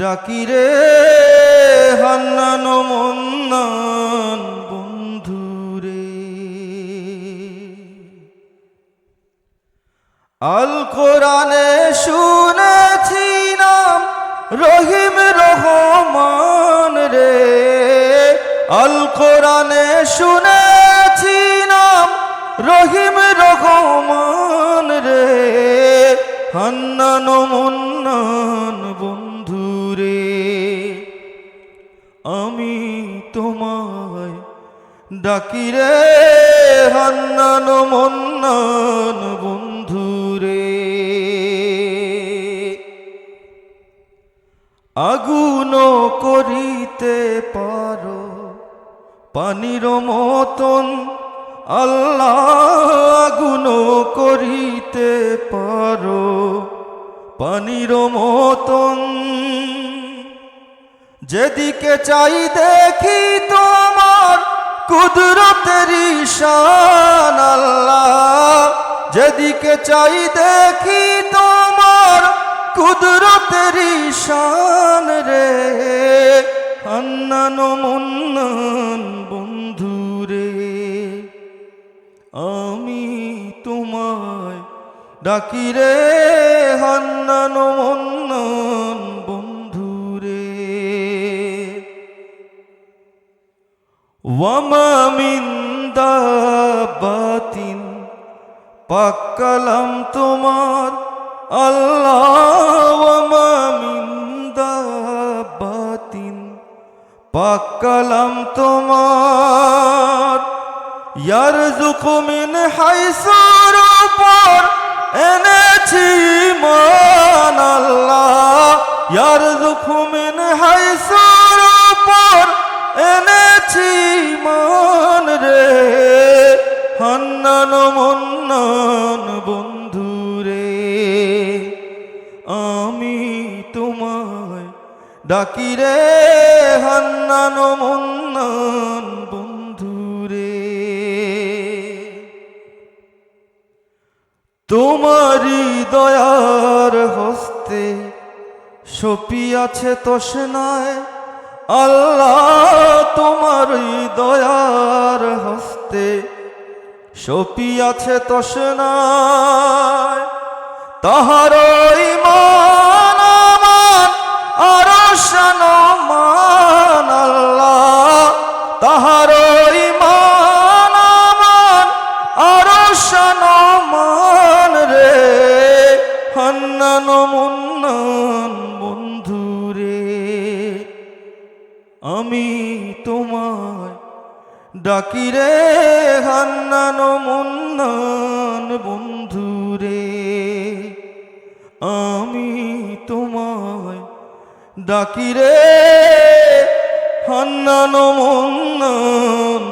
ডাকিরে হান্নান মন্নান বন্ধুরে। আল কোরআনে শুনেছি নাম রহিম রহমান রে। আল কোরআনে শুনেছি নাম রহিম রহমান রে। হান্নান মন্নান ডাকিরে, হান্নান মন্নান বন্ধুরে। আগুন করিতে পারো, পানির মতন আল্লাহ আগুন করিতে পারো, পানির মতন। যেদিকে চাই দেখি তোমার কুদরতের শান আল্লাহ। যেদিকে চাই দেখি তোমার কুদরতের শান রে। হান্নান মুন্নান বন্ধুরে আমি তোমায় ডাকিরে হান্নান মন্নান ওয়ামা মিন দাবাতিন পাক্কালাম তোমার আল্লাহ। দাবাতিন পাক্কালাম তোমার। ইয়ারজুক মিন হাইসুর উপর এনেছি মান আল্লাহ। ইয়ারজুক মিন হাইসুর উপর এনেছি মান রে। হান্নান বন্ধু রে। আমি তোমায় ডাকিরে হান্নান বন্ধু রে। তোমারি দয়ার হস্তে সপিয়াছে তসনায় আল্লাহ সপিয়াছে তসনায় তাহারই মান আমার আরশান মান আল্লাহ। তাহারই মান আমার আরশান মান রে, হান্নান মুন্নান বন্ধুরে আমি তোমায় ডাকিরে হান্নান মুন্নান বন্ধুরে আমি তোমায় ডাকিরে হান্নান মুন্নান